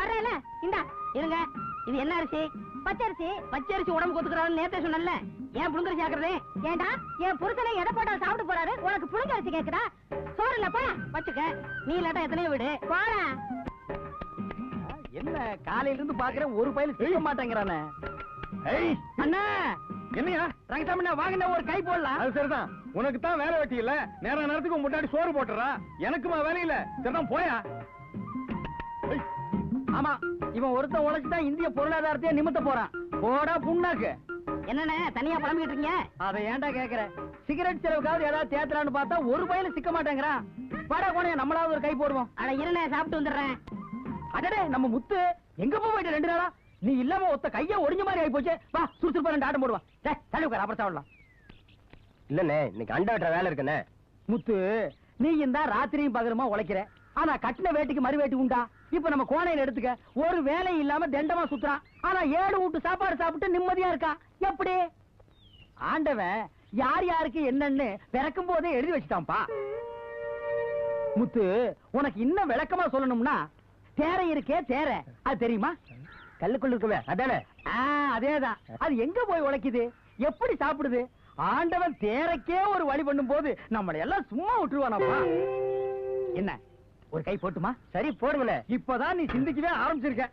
வர்றேல இந்தா இருங்க. இது என்ன அரிசி? பச்சரிசி பச்சரிசி உடம்பு கொத்துக்கிறாரு நேத்தே சொன்னல ஏன் புழுங்கரிசி ஆக்குறது? ஏண்டா என் புருஷனை எதை போட்டாலும் சாப்பிட்டு போறாரு? உனக்கு புழுங்கரிசி கேக்குதா? சோறு இல்ல போட. வச்சுக்க. நீ இல்லாட்டா எத்தனையோ வீடு. என்ன காலையில இருந்து பாக்குறேன் ஒரு பையில செய்ய மாட்டேங்கிறானே. ஏய். அண்ணா! என்னையா? ரங்கசாமி வாங்கின ஒரு கை போடலாம். அது சரிதான். உனக்கு தான் வேலை வெட்டி இல்ல. நேர நேரத்துக்கு முன்னாடி சோறு போட்டுறா எனக்குமா வேலை இல்ல. சரிதான் போயா. ஆமா இவன் ஒருத்தன் உழைச்சுதான் இந்திய பொருளாதாரத்தையே நிமித்த போறான். போடா புண்ணாக்கு. என்னண்ணே தனியா புலம்பிக்கிட்டு இருக்கீங்க? அதை ஏன்டா கேக்குற? சிகரெட் செலவுக்காவது ஏதாவது தேத்தலான்னு பார்த்தா ஒரு பையில சிக்க மாட்டேங்கிறான். வாடா போனே நம்மளாவது ஒரு கை போடுவோம். அட இருண்ணே சாப்பிட்டு வந்துடுறேன். அடடே நம்ம முத்து எங்க போயிட்ட ரெண்டு நாளா? நீ இல்லாம ஒத்த கைய ஒடிஞ்ச மாதிரி ஆகி போச்சு. வா சுறுசுறுப்பா ரெண்டு ஆட்டம் போடுவான் டேய், தள்ளி உட்கார் அப்புறம் சாப்பிடலாம். இல்லண்ணே இன்னைக்கு அண்டை வெட்டுற வேலை இருக்குண்ணே. முத்து நீ இந்த ராத்திரியும் பகலுமா உழைக்கிற. ஆனா கட்டின வேட்டிக்கு மறு வேட்டி உண்டா? இப்ப நம்ம கோணையில எடுத்துக்க ஒரு வேலை இல்லாம தண்டமா சுத்துறான். ஆனா ஏழு வீட்டு சாப்பாடு சாப்பிட்டு நிம்மதியா இருக்கான். எப்படி? ஆண்டவன் யார் யாருக்கு என்னன்னு பிறக்கும் போதே எழுதி வச்சுட்டான்ப்பா. முத்து உனக்கு இன்னும் விளக்கமா சொல்லணும்னா தேரை இருக்கே தேரை. அது தெரியுமா? கல்லுக்குள்ள இருக்கவே அதானே? அதேதான். அது எங்க போய் உழைக்குது? எப்படி சாப்பிடுது? ஆண்டவன் தேரைக்கே ஒரு வழி பண்ணும் போது நம்மளை எல்லாம் சும்மா விட்டுருவானப்பா. என்ன? ஒரு கை போட்டுமா? சரி போடுங்கண்ணே இப்பதான் நீ சிந்திக்கவே ஆரம்பிச்சிருக்க.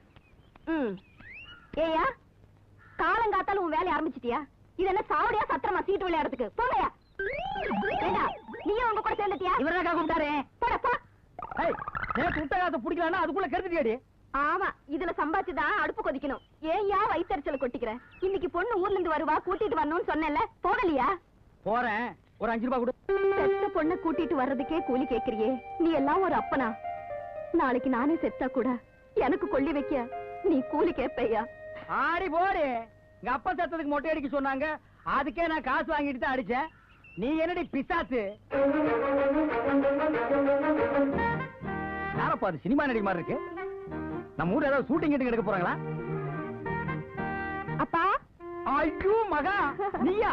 ஏயா காலங்காத்தால உன் வேலைய ஆரம்பிச்சிட்டியா? இது என்ன சாவடியா சத்திரமா சீட்டு விளையாடுறதுக்கு போங்கயா ஏண்டா நீயும் உங்க கூட சேர்ந்துட்டியா? இவரக்கா கூப்பிட்டாரு. போடா போ. ஏய், நேத்து விட்ட காத்த பிடிக்கலான்னா அதுக்குள்ள கருத்துட்டியாடி ஆமா இதுல சம்பாதிச்சுதான் அடுப்பு கொதிக்கணும். ஏன்யா வயித்தறிச்சல கொட்டிக்கிற. இன்னைக்கு பொண்ணு ஊர்ல இருந்து வருவா கூட்டிட்டு வரணும்னு சொன்னேன்ல. போகலையா? போறேன். ஒரு அஞ்சு ரூபாய் கொடு. பெத்த பொண்ண கூட்டிட்டு வர்றதுக்கே கூலி கேக்குறியே. நீ எல்லாம் ஒரு அப்பனா. நாளைக்கு நானே செத்தா கூட எனக்கு கொள்ளி வைக்க நீ கூலி கேப்பையா? ஆடி போடு. எங்க அப்பா சத்தத்துக்கு மொட்டை அடிக்க சொன்னாங்க. அதுக்கே நான் காசு வாங்கிட்டு தான் அடிச்சேன். நீ என்னடி பிசாசு? யாரப்பா அது சினிமா நடிகை மாதிரி இருக்கு? நம்ம ஊர்ல ஏதாவது ஷூட்டிங் கிட்ட எடுக்க போறாங்களா? ஐயோ மகா. நீயா?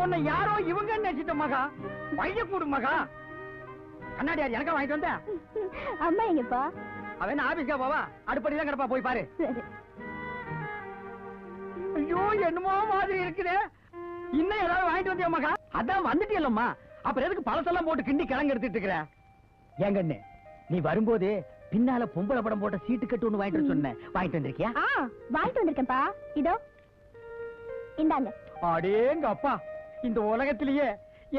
உன்னை யாரோ இவங்க நினைச்சிட்ட மகா. பைய கூடு மகா. கண்ணாடி யார் எனக்கா வாங்கிட்டு வந்த? அம்மா எங்கப்பா? அவன் ஆபீஸ்க்கா போவா? அடுப்படி தான் கிடப்பா போய் பாரு. ஐயோ என்னமோ மாதிரி இருக்குதே. இன்னும் ஏதாவது வாங்கிட்டு வந்தியா மகா? அதான் வந்துட்டியல்லம்மா. அப்புறம் எதுக்கு பழசெல்லாம் போட்டு கிண்டி கிழங்கு எடுத்துட்டு இருக்கிற? ஏங்கண்ணு நீ வரும்போது பின்னால பொம்பளை படம் போட்ட சீட்டு கட்டு ஒண்ணு வாங்கிட்டு வர சொன்னேன். வாங்கிட்டு வந்திருக்கியா? வாங்கிட்டு வந்திருக்கேன்ப்பா. இதோ. இந்தாங்க. அடேங்க அப்பா இந்த உலகத்திலேயே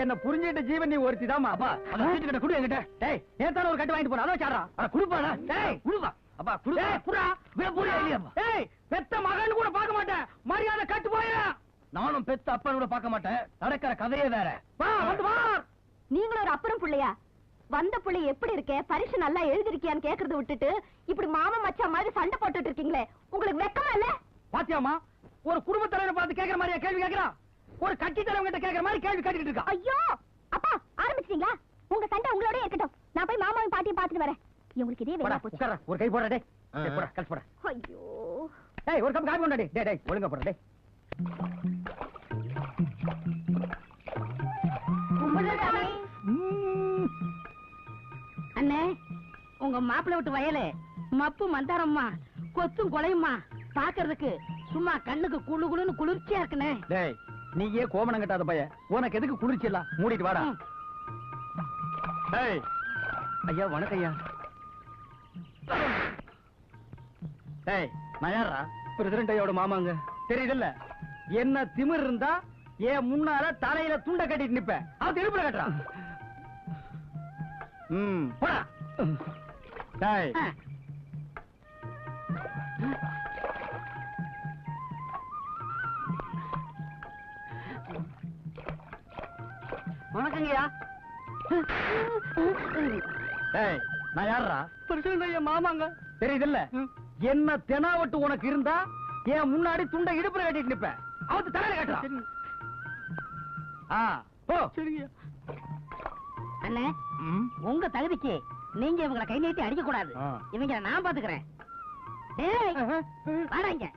என்ன புரிஞ்சிட்ட ஜீவன் நீ ஒருத்தி அப்பா அந்த சீட்டு கட்ட குடு என்கிட்ட. டேய் நேத்தான ஒரு கட்டு வாங்கிட்டு போன அதை சாடா அட குடுப்பாடா. டேய் குடுப்பா. அப்பா குடு டேய் புறா வே புறா டேய் பெத்த மகன் கூட பார்க்க மாட்டேன். மரியாதை கட்டு போயிடா நானும் பெத்த அப்பன் கூட பார்க்க மாட்டேன். நடக்கிற கதையே வேற. வா வந்து வா. நீங்களும் ஒரு அப்புறம் புள்ளையா? வந்த புள்ளை எப்படி இருக்கே? பரிசு நல்லா எழுதிருக்கியான்னு கேக்குறத விட்டுட்டு இப்படி மாமா மச்சான் மாதிரி சண்டை போட்டுட்டு இருக்கீங்களே. உங்களுக்கு வெக்கமா இல்ல? பாத்தியாமா ஒரு குடும்ப தலைவரை பார்த்து கேக்குற மாதிரியா கேள்வி கேக்குறா? ஒரு கட்சி தலைவன் கிட்ட கேக்குற மாதிரி கேள்வி கேட்டுட்டு இருக்கா? ஐயோ! அப்பா ஆரம்பிச்சிட்டீங்களா? உங்க சண்டை உங்களோட இருக்கட்டும். நான் போய் மாமாவையும் பாட்டியும் பாத்துட்டு வரேன். இவங்களுக்கு இதே போடா வேலையா போச்சு ஒரு கை போடா டேய். போடா கழிச்சு போடா. ஐயோ. டேய் ஒரு கப் காபி கொண்டா டேய் டேய் டேய் ஒழுங்கா போடா டேய். அண்ணே உங்க மாப்பிள்ளை விட்டு வயலு. மப்பு மந்தாரம்மா கொத்தும் கொலையுமா பாக்குறதுக்கு சும்மா கண்ணுக்கு குளு குளுன்னு குளிர்ச்சியா இருக்குனே டேய் நீயே கோமணம் கட்டாத பையன். உனக்கு எதுக்கு குளிர்ச்சி எல்லாம்? மூடிட்டு வாடா. டேய். ஐயா வணக்கம் ஐயா. டேய் நான் யாரா பிரசிடண்ட் ஐயோட மாமாங்க. தெரியுதுல்ல? என்ன திமிர் இருந்தா ஏன் முன்னால தலையில துண்ட கட்டிட்டு நிப்ப. அவன் திருப்பில கட்டுறான். ம் போடா. டேய். வணக்கங்கய்யா. நான் யாரா ஐயா மாமாங்க. தெரியுதுல்ல? என்ன தெனாவட்டு உனக்கு இருந்தா என் முன்னாடி துண்டை இடுப்புல கட்டிட்டு நிப்ப அவத்து தலையில கட்டுறான் ஆ போ. சரிங்க அண்ணே உங்க தகுதிக்கு நீங்க இவங்களை கை நீட்டி அடிக்க கூடாது. இவங்க நான் பாத்துக்கிறேன். டேய் வாடா இங்க.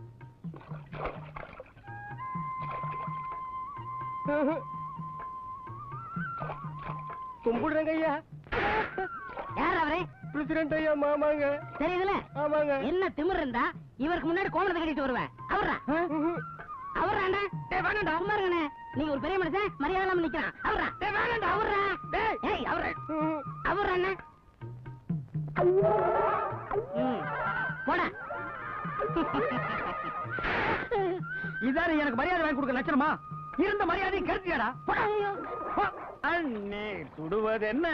கும்பிடுறேங்க ஐயா யார் அவரே? பிரசிடென்ட் ஐயா மாமாங்க. தெரியுதுல? ஆமாங்க. என்ன திமிர் இருந்தா இவருக்கு முன்னாடி கோமணத்தை கட்டிட்டு வருவேன் அவர்ரா? அவர்றாண்டா டேய் வேணாண்டா. இருங்கண்ணே. நீங்க ஒரு பெரிய மனுஷன் மரியாதை இல்லாம நிக்கிறான் அவர்ரா? டேய் வேணாண்டா. அவர்ரா? டேய். ஏய் அவர்ரா. அவர்ரா அண்ணா. போடா. இதானே எனக்கு மரியாதை வாங்கி கொடுக்க லட்சணமா? இருந்த மரியாதை கருத்தியாடா அண்ணே சுடுவது என்ன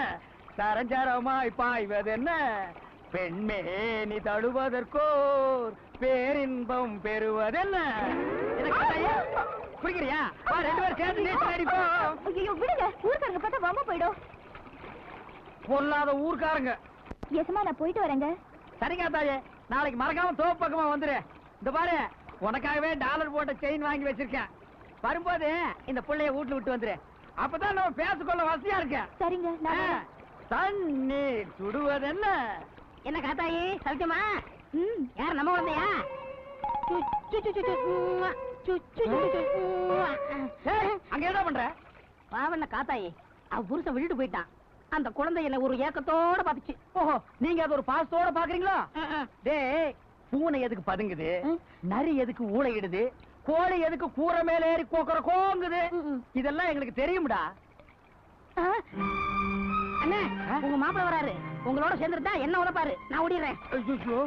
சரஞ்சரமாய் பாய்வது என்ன பெண்மே நீ தழுவதற்கோர் பேரின்பம் பெறுவதென்ன? புரிகிறியா வா ரெண்டு பேரும் சேர்ந்து நீச்சல் அடிப்போம் ஐயோ விடுங்க. ஊருக்காரங்க பார்த்தா வம்ப போயிடும். பொல்லாத ஊர்க்காரங்க. எசமா நான் போயிட்டு வரேங்க. சரிங்க தாயே. நாளைக்கு மறக்காம தோப்பு பக்கமா வந்துரு. இந்த பாரு உனக்காகவே டாலர் போட்ட செயின் வாங்கி வச்சிருக்கேன். வரும்போது இந்த புள்ளைய வீட்டுல விட்டு வந்துரு. அப்பதான் நம்ம பேசிக்கொள்ள வசதியா இருக்க சரிங்க தண்ணீர் சுடுவது என்ன என்ன காத்தாயி சவிச்சமா ம் யார் நம்ம குழந்தையா அங்க என்ன பண்ற பாவண்ண காத்தாயி அவ புருஷன் விட்டுட்டு போயிட்டான் அந்த குழந்தை என்ன ஒரு ஏக்கத்தோட பாத்துச்சு ஓஹோ நீங்க அது ஒரு பாசத்தோட பாக்குறீங்களா. டேய் பூனை எதுக்கு பதுங்குது. நரி எதுக்கு ஊழையிடுது கோழி எதுக்கு கூரை மேல ஏறி கோக்குற கோங்குது. இதெல்லாம் எங்களுக்கு தெரியும்டா. அண்ணே? உங்க மாப்பிள்ள வராரு. உங்களோட சேர்ந்துட்டா என்ன உதப்பாரு? நான் ஓடிடுறேன். ஐயோ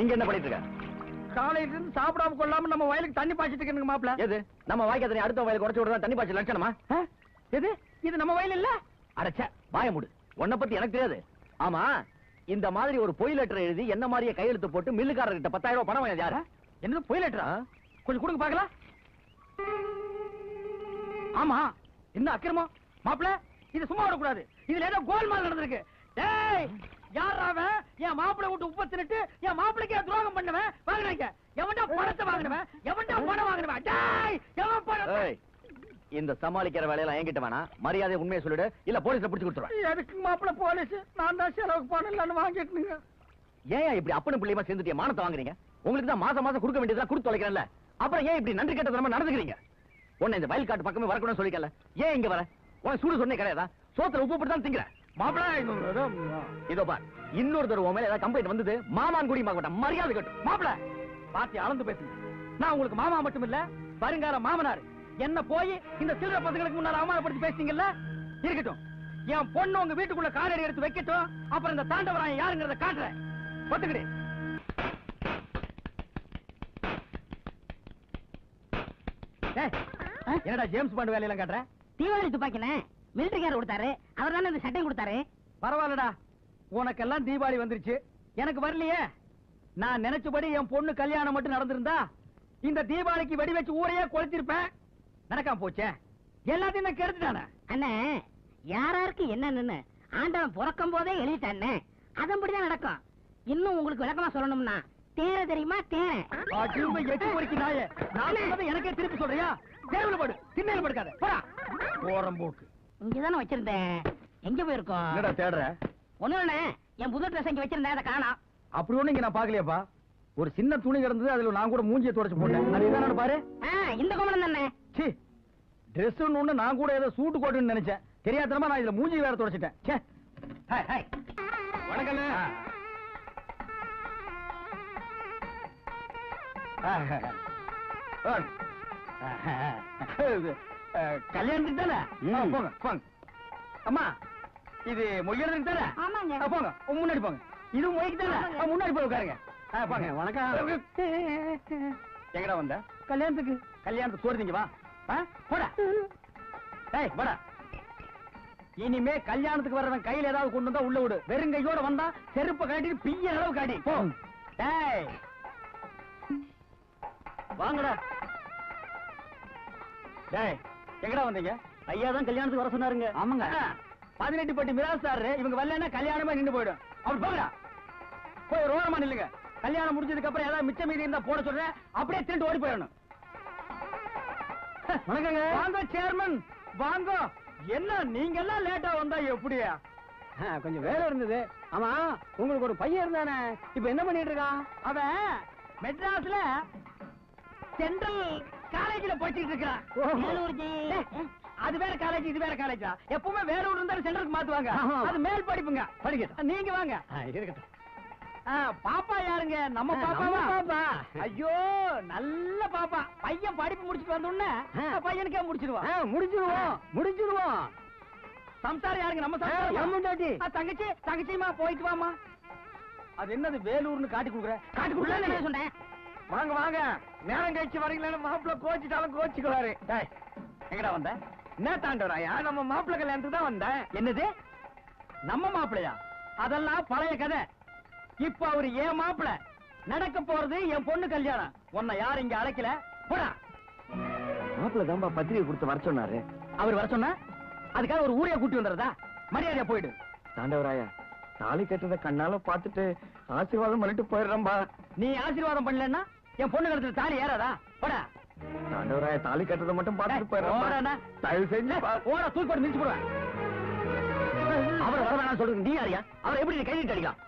இங்க என்ன பண்ணிட்டு இருக்க காலையில இருந்து சாப்பிடாம கொள்ளாம நம்ம வயலுக்கு தண்ணி பாய்ச்சிட்டு இருக்கணுங்க மாப்பிள எது? நம்ம வாய்க்க தண்ணி அடுத்த வயலுக்கு உடச்சு விடுறதா? தண்ணி பாய்ச்சல் லட்சணமா? எது? இது நம்ம வயல் இல்ல? அடச்ச வாய மூடு. உன்னை பத்தி எனக்கு தெரியாது. ஆமா இந்த மாதிரி ஒரு பொய் லெட்டர் எழுதி என்ன மாதிரியே கையெழுத்து போட்டு மில்லுக்காரர்கிட்ட பத்தாயிரம் ரூபாய் பணம் வாங்கினது யாரு? என்னது பொய் லெட்டரா கொஞ்சம் கொடுங்க பாக்கலாம் ஆமா என்ன அக்கிரமம்? மாப்பிள இது சும்மா விடக்கூடாது. இதுல ஏதோ கோல்மால் நடந்திருக்கு. டேய் யார் அவன்? என் மாப்பிளை விட்டு உப்ப தின்னுட்டு என் மாப்பிளைக்கு துரோகம் பண்ணுவேன்? வாங்கினாங்க. எவன்டா பணத்தை வாங்கினவன்? எவன்டா பணம் வாங்கினவன்? டேய் எவன் பணம் இந்த சமாளிக்கிற வேலையெல்லாம் என்கிட்ட வேணாம். மரியாதை உண்மையை சொல்லிடு. இல்ல போலீஸ்ல பிடிச்சு கொடுத்துருவேன். எதுக்கு மாப்பிள போலீஸ். நான் தான் செலவுக்கு பணம் இல்லைன்னு வாங்கிட்டுங்க ஏன் இப்படி அப்பனு பிள்ளையமா சேர்ந்துட்டு மானத்தை வாங்குறீங்க? உங்களுக்கு தான் மாசம் மாசம் கொடுக்க வேண்டியதெல்லாம் கொடுத்து தொலைக்கிறேன்ல. அப்புறம் ஏன் இப்படி நன்றி கெட்ட தரமா நடந்துக்கிறீங்க? உன்னை இந்த வயல் காட்டு பக்கமே வரக்கூடாதுன்னு சொல்லிக்கல ஏன் இங்க வர? உனக்கு சூடு சொன்னே கிடையாதா? சோத்துல உப்பு போட்டு தான் திங்கிற மாப்பிள இதோ பார். இன்னொரு தடவை உன் மேல ஏதாவது கம்ப்ளைண்ட் வந்தது மாமான் குடி மாட்ட மரியாதை கட்டும் மாப்பிள பாத்தி அளந்து பேசுங்க. நான் உங்களுக்கு மாமா மட்டும் இல்ல வருங்கால மாமனார். என்ன போய் இந்த சில்லற பசங்களுக்கு முன்னால அவமானப்படுத்தி பேசுறீங்கல்ல இருக்கட்டும். என் பொண்ணு உங்க வீட்டுக்குள்ள காலடி எடுத்து வைக்கட்டும். அப்புறம் இந்த தாண்டவராயன் யாருங்கிறத காட்டுறேன். ஒத்துக்கிடு. என்னடா ஜேம்ஸ் பாண்ட் வேலையெல்லாம் காட்டுற? தீபாவளி துப்பாக்கினே மிலிட்டரிக்காரர் கொடுத்தாரு. அவர் தானே இந்த சட்டையும் கொடுத்தாரு. பரவாயில்லடா. உனக்கெல்லாம் தீபாவளி வந்துருச்சு. எனக்கு வரலையே. நான் நினைச்சபடி என் பொண்ணு கல்யாணம் மட்டும் நடந்திருந்தா இந்த தீபாவளிக்கு வெடி வச்சு ஊரையே கொளுத்திருப்பேன். நடக்காம போச்சே? எல்லாத்தையும் நான் கெடுத்துட்டானே? அண்ணே யாராருக்கு என்னன்னு ஆண்டவன் பிறக்கும் போதே எழுதிட்டானே. அதன்படிதான் நடக்கும். இன்னும் உங்களுக்கு விளக்கமா சொல்லணும்னா தேர தெரியுமா தேர எனக்கே திருப்பி சொல்றியா? தேர்வுல படு திண்ணையில படுக்காத. போடா. ஓரம் போக்கு இங்கதானே வச்சிருந்தேன். எங்க போயிருக்கோம்? என்னடா தேடுற? ஒண்ணு இல்லண்ணே என் புது ட்ரெஸ் இங்க வச்சிருந்தேன் அதை காணோம். அப்படி ஒண்ணு இங்க நான் பாக்கலையாப்பா ஒரு சின்ன துணி கிடந்தது அதுல நான் கூட மூஞ்சியை தொடச்சு போட்டேன். அது இதானு பாரு. இந்த கோமணம் தானே. சி ட்ரெஸ் ஒண்ணு நான் கூட ஏதோ சூட்டு கோட்டுன்னு நினைச்சேன். தெரியாதனமா நான் இதுல மூஞ்சி வேற தொடச்சிட்டேன். ச்சே. Hi hi. வணக்கம் கல்யாணத்துக்கு தானே? போங்க போங்க. அம்மா இது மொய்யறதுக்கு தானே? ஆமாங்க. போங்க. உங்க முன்னாடி போங்க. இது தானே. ஆ, முன்னாடி போய் உட்காருங்க. போங்க. வணக்கம். எங்கடா வந்த? கல்யாணத்துக்கு. கல்யாணத்துக்கு போறீங்க வா. போடா. டேய் வாடா இனிமே கல்யாணத்துக்கு வர்றவன் கையில ஏதாவது கொண்டு வந்தா உள்ள விடு. வெறும் கையோட வந்தா செருப்ப காட்டிட்டு பிய்ய அளவு காட்டி போ. டேய் வாங்கடா. டேய் எங்கடா வந்தீங்க? ஐயா தான் கல்யாணத்துக்கு வர சொன்னாருங்க. ஆமாங்க. பதினெட்டு பட்டி மிராஸ்தாரு இவங்க வரலன்னா கல்யாணமே நின்னு போயிடும். அப்படி போங்கடா. போய் ஒரு ஓரமா நில்லுங்க. கல்யாணம் முடிஞ்சதுக்கு அப்புறம் ஏதாவது மிச்சம் மீதி இருந்தா போட சொல்றேன். அப்படியே திருட்டு ஓடி போயிடணும். வணக்கங்க. வாங்க சேர்மன் வாங்க. என்ன நீங்க எல்லாம் லேட்டா வந்தா எப்படியா? கொஞ்சம் வேலை இருந்தது. ஆமா உங்களுக்கு ஒரு பையன் இருந்தானே. இப்ப என்ன பண்ணிட்டு இருக்கான்? அவன் மெட்ராஸ்ல சென்ட்ரல் காலேஜ்ல படிச்சிட்டு இருக்கிறான். அது வேற காலேஜ் இது வேற காலேஜா எப்பவுமே வேலூர் இருந்தாலும் சென்டருக்கு மாத்துவாங்க. அது மேல் படிப்புங்க. படிக்கட்டும். நீங்க வாங்க. இருக்கட்டும். பாப்பா யாருங்க? நம்ம பாப்பாவா பாப்பா. ஐயோ நல்ல பாப்பா. பையன் படிப்பு முடிச்சிட்டு வந்த உடனே ஆ. பையனுக்கே முடிச்சிருவான் முடிச்சிருவோம் முடிச்சிருவோம். சம்சாரம் யாருங்க? நம்ம சம்சாரம் தங்கச்சி தங்கச்சிமா போயிட்டு வாமா அது என்னது வேலூர்னு காட்டி கொடுக்குற? காட்டி என்ன சொன்னேன்? வாங்க வாங்க. நேரம் கழிச்சு வரீங்களா மாப்பிள்ள கோச்சிட்டாலும் கோச்சிக்குவாரு. எங்கடா வந்த? என்ன தாண்டவராயா நம்ம மாப்பிள்ள கல்யாணத்துக்கு தான் வந்தேன் என்னது? நம்ம மாப்பிளையா அதெல்லாம் பழைய கதை. இப்ப அவரு ஏன் மாப்பிள. நடக்க போறது என் பொண்ணு கல்யாணம். உன்னை யார் இங்க அழைக்கல? போடா. மாப்பிள்ள தான்பா பத்திரிகை கொடுத்து வர சொன்னாரு. அவர் வர சொன்னா அதுக்காக ஒரு ஊரைய கூட்டி வந்துடுறதா? மரியாதையா போயிடு. தாண்டவராயா தாலி கட்டுறத கண்ணால பாத்துட்டு ஆசீர்வாதம் பண்ணிட்டு போயிடுறேன்பா. நீ ஆசீர்வாதம் பண்ணலன்னா என் பொண்ணு கழுத்துல தாலி ஏறாதா? போடா. தாண்டவராயா தாலி கட்டுறத மட்டும் பாத்துட்டு. போயிடுறேன் தயவு செஞ்சு. ஓட தூக்கி போட்டு மிதிச்சு போடுவேன். அவர் வர வேணாம் சொல்றது நீ யாரியா அவர் எப்படி கைதிட்டு அடிக்கலாம்?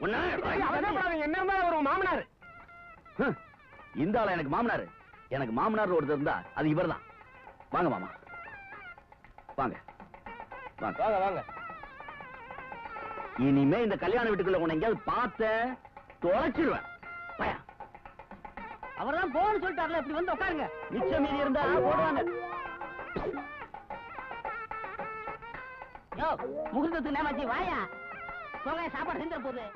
என்ன ஒரு மாமனார். இந்த ஆளா எனக்கு மாமனார்? எனக்கு மாமனார் ஒருத்தர் இருந்தா அது இவர்தான். வாங்க மாமா. வாங்க. வாங்க. வாங்க வாங்க. இனிமே இந்த கல்யாண வீட்டுக்குள்ள உன்னை எங்கேயாவது பார்த்த தொலைச்சிடுவேன் அவர்தான் போன்னு சொல்லிட்டார்ல இப்படி வந்து உட்காருங்க. மிச்சம் மீதி இருந்தா போடுவாங்க. யோ முகூர்த்தத்துக்கு நேமாச்சி வாயா. போங்க சாப்பாடு செஞ்சிட போகுது.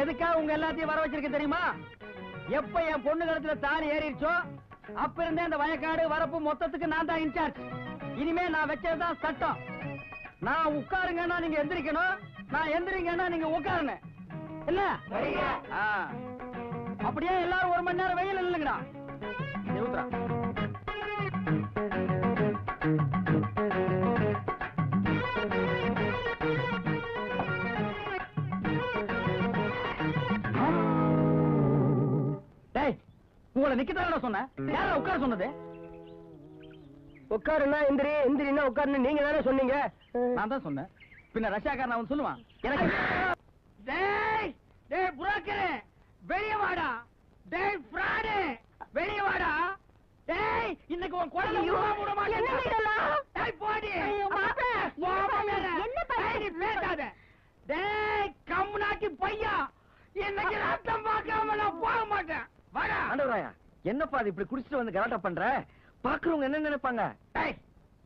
எதுக்காக உங்க எல்லாத்தையும் வர வச்சிருக்கேன் தெரியுமா? எப்ப என் பொண்ணு கழுத்துல தாலி ஏறிடுச்சோ அப்ப இருந்தே அந்த வயக்காடு வரப்பு மொத்தத்துக்கு நான் தான் இன்சார்ஜ். இனிமே நான் வச்சதுதான் சட்டம். நான் உட்காருங்கன்னா நீங்க எந்திரிக்கணும் நான் எந்திரிங்கன்னா நீங்க உட்காருங்க. இல்ல. அப்படியே எல்லாரும் ஒரு மணி நேரம் வெயில் இல்லைங்கடா நிக்கத்தான் சொன்னேன் யாரா உட்கார சொன்னது? உட்காருன்னா எந்திரி எந்திரின்னா உட்காருன்னு நீங்க தானே சொன்னீங்க. நான் தான் சொன்னேன். பின்ன ரஷ்யாக்காரன் அவன் சொல்லுவான். எனக்கு டேய் டேய் புரோக்கர் வெளிய வாடா. டேய் ஃப்ராடு வெளிய வாடா. டேய் இன்னைக்கு உன் குழந்தை உருவா விட மாட்டேன்? டேய் போடி. என்ன பண்ண? பேசாத. டேய் கம்முனாட்டி பையா. இன்னைக்கு ரத்தம் பார்க்காம நான் போக மாட்டேன். வாடா. ஆண்டவராயா என்னப்பா அது இப்படி குடிச்சிட்டு வந்து கலாட்டா பண்ற? பாக்குறவங்க என்ன நினைப்பாங்க?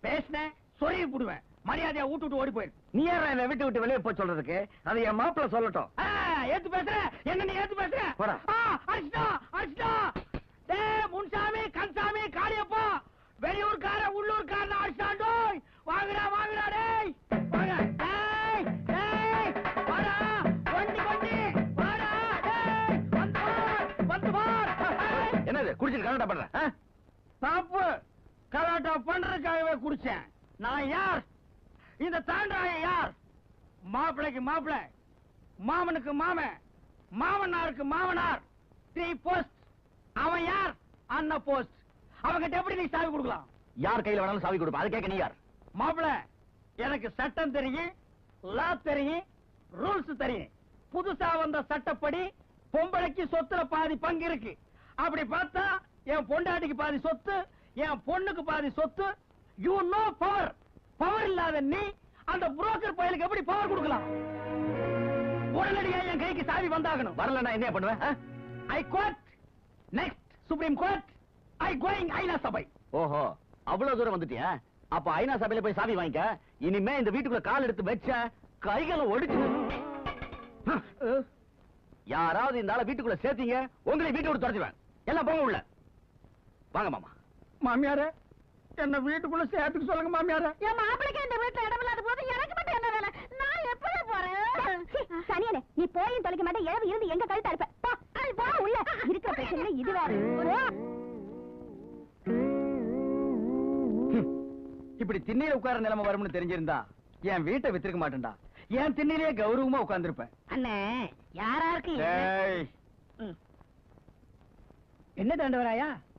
பேசுனேன் சொருகி புடுவேன். மரியாதையா விட்டு விட்டு ஓடி போயிரு. நீ யாரா என்ன விட்டு விட்டு வெளியே போய் சொல்றதுக்கு? அதை என் மாப்பிள்ள சொல்லட்டும். ஏத்து பேசுற. என்ன நீ ஏத்து பேசுற? போடா. அடிச்சிட்டா அடிச்சிட்டா டேய் முன்சாமி கன்சாமி காளியப்பா. வெளியூர்கார உள்ளூர்காரன்? கலாட்டா பண்ற? தப்பு. கலாட்டா பண்றதுக்காகவே குடிச்சேன். நான் யார்? இந்த தாண்டாய யார்? மாப்பிளைக்கு மாப்பிளை மாமனுக்கு மாமன் மாமனாருக்கு மாமனார். த்ரீ போஸ்ட் அவன் யார்? அண்ணா போஸ்ட் அவங்கிட்ட எப்படி நீ சாவி கொடுக்கலாம்? யார் கையில வேணாலும் சாவி கொடுப்பா. அது கேட்க நீ யார்? மாப்பிளை எனக்கு சட்டம் தெரியும் லா தெரியும் ரூல்ஸ் தெரியும். புதுசா வந்த சட்டப்படி பொம்பளைக்கு சொத்துல பாதி பங்கு இருக்கு. அப்படி பார்த்தா என் பொண்டாட்டிக்கு பாதி சொத்து என் பொண்ணுக்கு பாதி சொத்து. யூ நோ பவர் பவர் இல்லாத நீ அந்த புரோக்கர் பயலுக்கு எப்படி பவர் கொடுக்கலாம்? உடனடியா என் கைக்கு சாவி வந்தாகணும். வரலன்னா என்ன பண்ணுவேன்? I got next Supreme Court I going ஐநா சபை ஓஹோ அவ்வளவு தூரம் வந்துட்டியா? அப்ப ஐநா சபையில போய் சாவி வாங்கிக்க. இனிமே இந்த வீட்டுக்குள்ள கால் எடுத்து வச்ச கைகளை ஒடிச்சு யாராவது இந்த ஆளை வீட்டுக்குள்ள சேர்த்தீங்க உங்களை வீட்டை விட்டு துரத்துவேன் எல்லாம் போங்க உள்ள. வாங்க மாமா. மாமியாரே என்ன வீட்டுக்குள்ள சேர்த்துக்கு சொல்லுங்க மாமியாரே. என் மாப்பிளைக்கு இந்த வீட்டுல இடம் இல்லாத போது எனக்கு மட்டும் என்ன வேலை? நான் சனியனே நீ போயும் தொலைக்க மாட்டே இழவு இருந்து எங்க கழுத்த இருப்ப போ உள்ள. இருக்கிற பிரச்சனை இது வேற. இப்படி திண்ணையில உட்கார நிலைமை வரும்னு தெரிஞ்சிருந்தா என் வீட்டை வித்திருக்க மாட்டேன்டா. என் திண்ணையிலேயே கௌரவமா உட்கார்ந்திருப்பேன் அண்ணே யாராருக்கு ஏய், என்ன தாண்டவராயா?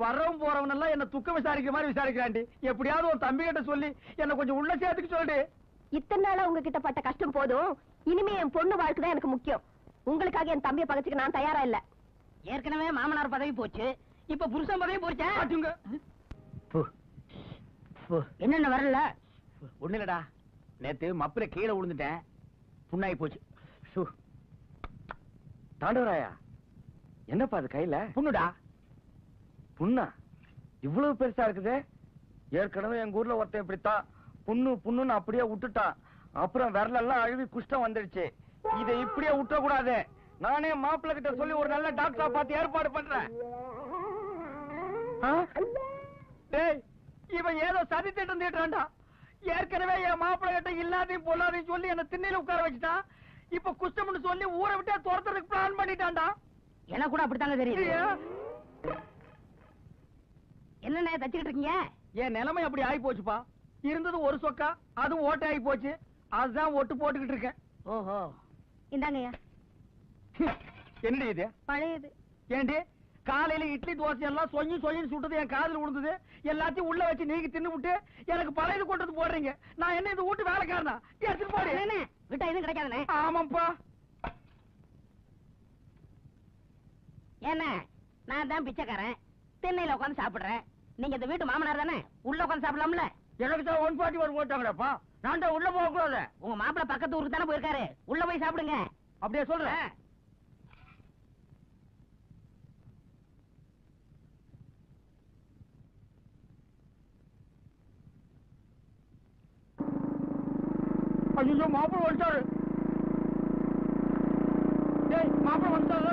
வர்றவன் போறவன் எல்லாம் என்ன துக்க விசாரிக்கிற மாதிரி விசாரிக்கிறாண்டி. எப்படியாவது ஒரு தம்பி கிட்ட சொல்லி என்ன கொஞ்சம் உள்ள சேர்த்துக்க சொல்லுடி. இத்தனை நாளா உங்ககிட்ட பட்ட கஷ்டம் போதும். இனிமே என் பொண்ணு வாழ்க்கை தான் எனக்கு முக்கியம். உங்களுக்காக என் தம்பியை பகச்சுக்க நான் தயாரா இல்ல. ஏற்கனவே மாமனார் பதவி போச்சு. இப்ப புருஷன் பதவி போச்சா? என்னென்ன வரல? ஒண்ணு இல்லடா. நேத்து மப்பில கீழே விழுந்துட்டேன். புண்ணாகி போச்சு. சு. தாண்டவராயா? என்னப்பா அது கையில? புண்ணுடா. புண்ணா இவ்வளவு பெருசா இருக்குது? ஏற்கனவே எங்க ஊர்ல ஒருத்தன் இப்படித்தான். புண்ணு புண்ணுன்னு அப்படியே விட்டுட்டான். அப்புறம் விரலெல்லாம் அழுவி குஷ்டம் வந்துடுச்சு. இதை இப்படியே விட்ட கூடாது நானே மாப்பிள்ளை கிட்ட சொல்லி ஒரு நல்ல டாக்டரா பார்த்து ஏற்பாடு பண்றேன். இவன் ஏதோ சதி திட்டம் தீட்டுறான்டா. ஏற்கனவே என் மாப்பிள்ளை கிட்ட இல்லாதையும் பொல்லாதையும் சொல்லி என்ன திண்ணையில உட்கார வச்சுட்டான். இப்ப குஷ்டம்னு சொல்லி ஊரை விட்டே துரத்துறதுக்கு பிளான் பண்ணிட்டான்டா. எனக்கு கூட அப்படித்தாங்க தெரியுது? ஏன்? என்னண்ணே தச்சுக்கிட்டு இருக்கீங்க? என் நிலைமை அப்படி ஆகி போச்சுப்பா. இருந்தது ஒரு சொக்கா அதுவும் ஓட்டை ஆகி போச்சு. அதுதான் ஒட்டு போட்டுக்கிட்டு இருக்கேன். ஓஹோ. இந்தாங்கய்யா. என்னடி இது? பழையது. ஏண்டி? காலையில இட்லி தோசை எல்லாம் சொங்கி சொங்கி சுட்டது என் காதுல விழுந்தது எல்லாத்தையும் உள்ள வச்சு நீங்க தின்னு விட்டு எனக்கு பழையது கொண்டு போடுறீங்க. நான் என்ன இந்த வீட்டு வேலைக்காரனா? எடுத்துட்டு போடு. அண்ணே, விட்டா எதுவும் கிடைக்காதுண்ணே. ஆமாப்பா ஏண்ணே நான் தான் பிச்சைக்காரன். திண்ணையில உட்காந்து சாப்பிடுறேன். நீங்க இந்த வீட்டு மாமனார் தானே? உள்ள உட்காந்து சாப்பிடலாம்ல? எனக்கு தான் ஒன் ஃபார்ட்டி ஒன் போட்டாங்கடாப்பா நான் தான் உள்ள போக கூடாது. உங்க மாப்பிள்ளை பக்கத்து ஊருக்கு தானே போயிருக்காரு. உள்ள போய் சாப்பிடுங்க. அப்படியே சொல்றேன். ஐயோ மாப்பிள்ள வந்துட்டாரு. மாப்பிள்ள வந்துட்டாரு?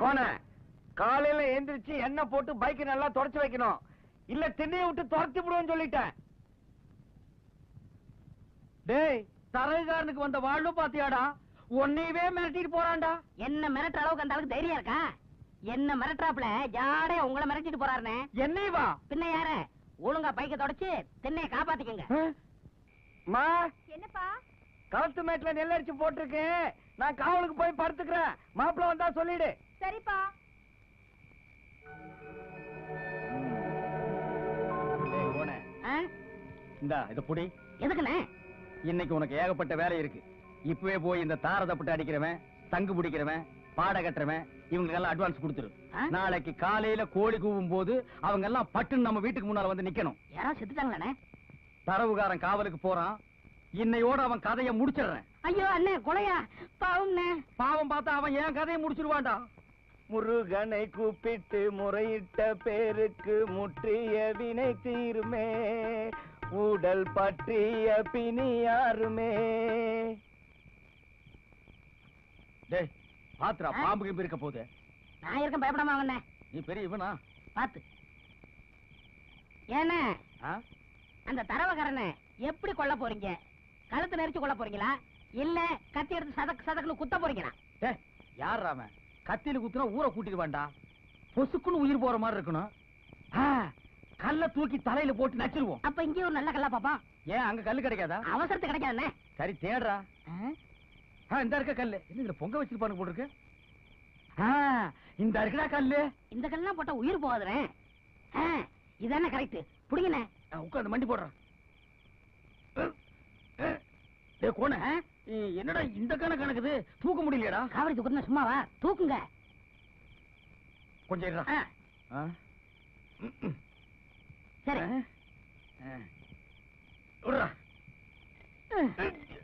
கோன காலையில எந்திரிச்சு எண்ணெய் போட்டு பைக் நல்லா தொடச்சு வைக்கணும். இல்ல திண்ணையை விட்டு துரத்தி விடுவேன்னு சொல்லிட்டேன். டேய் தரகுகாரனுக்கு வந்த வாழ்வு பாத்தியாடா? உன்னையவே மிரட்டிட்டு போறான்டா. என்ன மிரட்டுற அளவுக்கு அந்த அளவுக்கு தைரியம் இருக்கா? என்ன மிரட்டுறாப்ல ஜாடையா உங்களை மிரட்டிட்டு போறாருண்ணே என்னை வா பின்ன யார? ஒழுங்கா பைக்க தொடச்சு திண்ணைய காப்பாத்திக்கங்க. மா? என்னப்பா? களத்து மேட்ல நெல்லரிச்சு போட்டிருக்கேன். நான் காவலுக்கு போய் படுத்துக்கிறேன். மாப்பிள்ள வந்தா சொல்லிடு. சரிப்பா. இந்தா இத புடி. எதுக்குண்ணே? இன்னைக்கு உனக்கு ஏகப்பட்ட வேலை இருக்கு. இப்பவே போய் இந்த தார தப்பிட்டு அடிக்கிறவன் தங்கு பிடிக்கிறவன் பாட கட்டுறவன் இவங்களுக்கு எல்லாம் அட்வான்ஸ் கொடுத்துரு? நாளைக்கு காலையில கோழி கூவும் போது அவங்க எல்லாம் பட்டுன்னு நம்ம வீட்டுக்கு முன்னால வந்து நிக்கணும். யாராவது செத்துட்டாங்களாண்ணே? தரவுகாரன் காவலுக்கு போறான். இன்னையோட அவன் கதையை முடிச்சிடுறேன். ஐயோ அண்ணே கொலையா? பாவம்ண்ணே. பாவம் பார்த்தா அவன் என் கதையை முடிச்சிருவான்டா. முருகனை கூப்பிட்டு முறையிட்ட பேருக்கு முற்றிய வினை தீருமே. உடல் பற்றிய பிணி யாருமே? டேய் பாத்துரா? பாம்பு கிம்பு இருக்க போகுது. நான் இருக்கேன் பயப்படாம வாங்கண்ணே. நீ பெரிய இவனா? பாத்து. ஏண்ணே? அந்த தரவக்காரனை எப்படி கொல்ல போறீங்க? கழுத்து நெரிச்சு கொல்ல போறீங்களா? இல்ல கத்தி எடுத்து சதக்கு சதக்குன்னு குத்த போறீங்களா? டேய் யார் அவன்? கத்தியில குத்துனா ஊரை கூட்டிட்டு வேண்டா. பொசுக்குன்னு உயிர் போற மாதிரி இருக்கணும். கல்ல தூக்கி தலையில போட்டு நச்சிருவோம். அப்ப இங்கே ஒரு நல்ல கல்லா பாப்பா ஏன் அங்க கல்லு கிடைக்காதா? அவசரத்துக்கு கிடைக்காதுண்ணே. சரி தேடுறா. இந்த இருக்க கல்லு. இதுல பொங்க வச்சிருப்பானு ஆ, இந்த இருக்குடா கல்லு. இந்த கல்லாம் போட்டா உயிர் போகாதுண்ணே ஆ, இதானே கரெக்ட் புடிங்கண்ணே நான் உட்கார்ந்து மண்டி போடுறேன் கோண. என்னடா இந்த கணக்கு கணக்குது? தூக்க முடியலையடா. காவடி தூக்குறதுனா சும்மாவா தூக்குங்க. கொஞ்சம் இருடா. ஆ, ஆ. சரி. ஆ. விடுடா. அப்பா. அம்மா. ஐயா.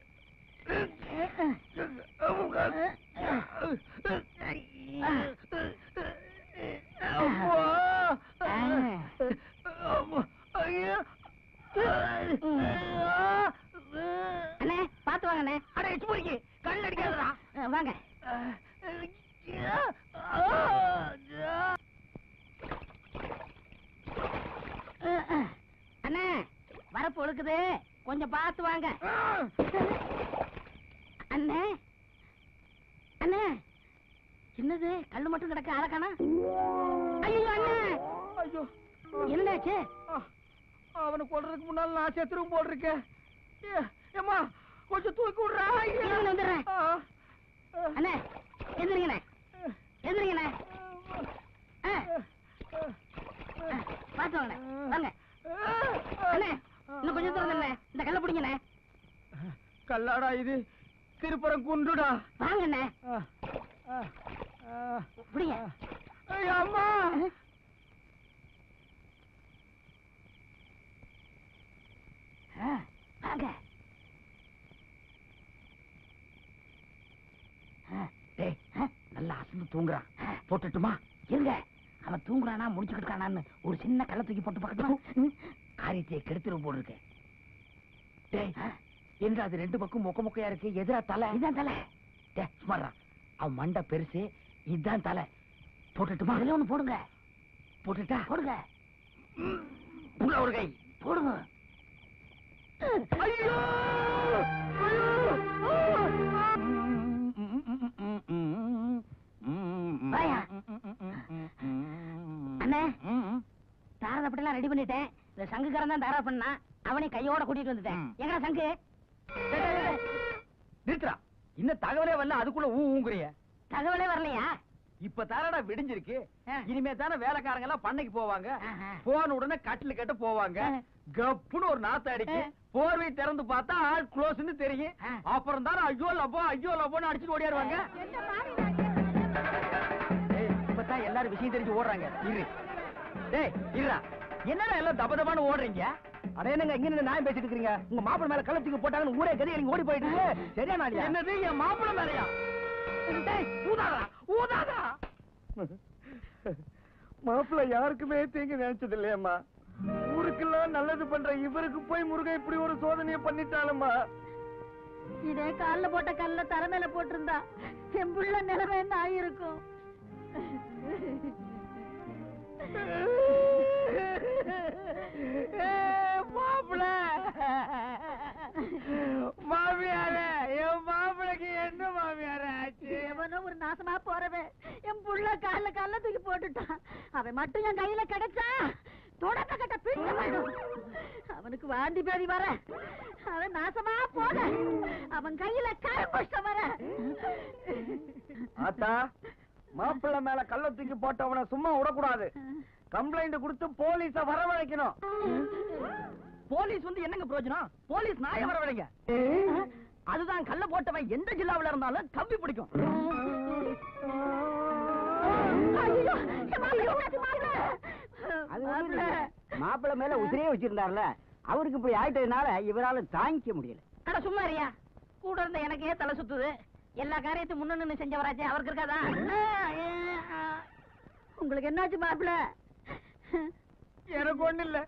அண்ணே பாத்து வாங்கண்ணே அட, எச்சு பொறுக்கி. கண்ணுல அடிக்காதடா. ஆ, வாங்க அண்ணே வரப்பு ஒழுக்குது கொஞ்சம் பார்த்து வாங்க அண்ணே அண்ணே என்னது மட்டும் கிடக்கு அழகானா ஐயோ அண்ணே. ஐயோ. என்னாச்சு? அவனை கொல்றதுக்கு முன்னால நான் செத்துரும் போல் இருக்கேன் ஏ- ஏம்மா கொஞ்சம் தூக்கி விடுறா. வந்துடுறேன். அண்ணே எந்திரிங்கண்ணே. எந்திரிங்கண்ணே. ஆ, ஆ, பார்த்து வாங்கண்ணே வாங்க. அண்ணே இன்னும் கொஞ்சம் தூரம் இந்த கல்ல பிடிங்கண்ணே. கல்லாடா இது. திருப்புறம் குண்டுடா வாங்கண்ணே ஐயா, அம்மா! வாங்க. நல்லா அசந்து தூங்குறான். போட்டுட்டுமா? இருங்க. அவன் தூங்குறானா முடிச்சுக்கிட்டு இருக்கானான்னு ஒரு சின்ன கல்ல தூக்கி போட்டு பார்க்கட்டுமா? காரியத்தை கெடுத்துரும் போல் இருக்கு என்று அது ரெண்டு பக்கம் மொக்க மொக்கையா இருக்கு? எதிரா தலை? இதான் தலை. சுமாரா அவன் மண்டை பெருசு இதுதான் தலை. போட்டுட்டுமா அதுல ஒண்ணு போடுங்க. போட்டுட்டா? போடுங்க. உள்ள ஒரு கை. போடுங்க. ஐயோ. அண்ணே தாரத அப்படிலாம் ரெடி பண்ணிட்டேன். இந்த சங்குக்காரன் தான் தாரா பண்ணா. அவனை கையோட கூட்டிட்டு வந்துட்டேன். எங்கடா சங்கு? நிறுத்துறா இன்னும் தகவலே வரல. அதுக்குள்ள ஊங்குறிய. தகவலே வரலையா? இப்ப தானடா விடிஞ்சிருக்கு. இனிமே தானே வேலைக்காரங்க எல்லாம் பண்ணைக்கு போவாங்க. போன உடனே கட்டில் கட்ட போவாங்க. கப்புன்னு ஒரு நாத்த அடிக்கு. போர்வை திறந்து பார்த்தா ஆள் க்ளோஸ்னு தெரியும். அப்புறம் தானே ஐயோ லப்போ ஐயோ லப்போன்னு அடிச்சுட்டு ஓடியாருவாங்க. இப்பதான் எல்லாரும் விஷயம் தெரிஞ்சு ஓடுறாங்க. இரு. டேய் இருடா. என்னடா எல்லாம் தப தபான்னு ஓடுறீங்க? அட என்னங்க இங்க நின்னு நியாயம் பேசிட்டு இருக்கீங்க உங்க மாப்பிள மேல கள்ளத்துக்கு போட்டாங்கன்னு ஊரே கதை நீங்க ஓடி போயிட்டு சரியா நாளியா என்னது என் மாப்பிள மேலயா? மாப்பிள யாருக்குமே தீங்கு நினைச்சது இல்லையம்மா ஊருக்கெல்லாம் நல்லது பண்ற இவருக்கு போய் முருகன் இப்படி ஒரு சோதனையை பண்ணிட்டாலம்மா. இதே கால்ல போட்ட கல்ல தர மேல போட்டிருந்தா என் புள்ள நிலைமை என்ன ஆகிருக்கும் மாப்பிள மாமியார என் மாப்பிளைக்கு என்ன மாமியார ஆச்சு? எவனோ ஒரு நாசமா போறவன் என் புள்ள கால்ல கல்ல தூக்கி போட்டுட்டான். அவன் மட்டும் என் கையில கிடைச்சா தொடக்க கட்ட பிடிக்கும் அவனுக்கு வாந்தி பேதி வர. அவன் நாசமா போன அவன் கையில கரும்புஷ்டம் வர. ஆத்தா மாப்பிள்ளை மேல கள்ள தூக்கி போட்டவன சும்மா விடக்கூடாது. கம்ப்ளைண்ட் கொடுத்து போலீஸ வரவழைக்கணும். போலீஸ் வந்து என்னங்க பிரயோஜனம்? போலீஸ் நாய வரவழைங்க. அதுதான் கள்ள போட்டவன் எந்த ஜில்லாவுல இருந்தாலும் கம்பி பிடிக்கும். மாப்பிள்ளை. மேல உசிரே வச்சிருந்தாருல அவருக்கு இப்படி ஆயிட்டதுனால இவரால தாங்கிக்க முடியல. அட சும்மா இருயா கூட இருந்த எனக்கே தலை சுத்துது. எல்லா காரியத்தையும் முன்ன நின்னு செஞ்சவராச்சே அவருக்கு இருக்காதா? உங்களுக்கு என்னாச்சு மாப்பிள்ள எனக்கு ஒண்ணு இல்ல.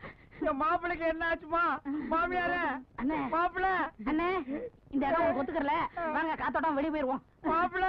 என் மாப்பிளைக்கு என்ன ஆச்சுமா? மாமியார அண்ணே. மாப்பிள அண்ணே இந்த இடம் ஒத்துக்கறல. வாங்க காத்தோட்டம் வெளியே போயிருவோம். மாப்பிள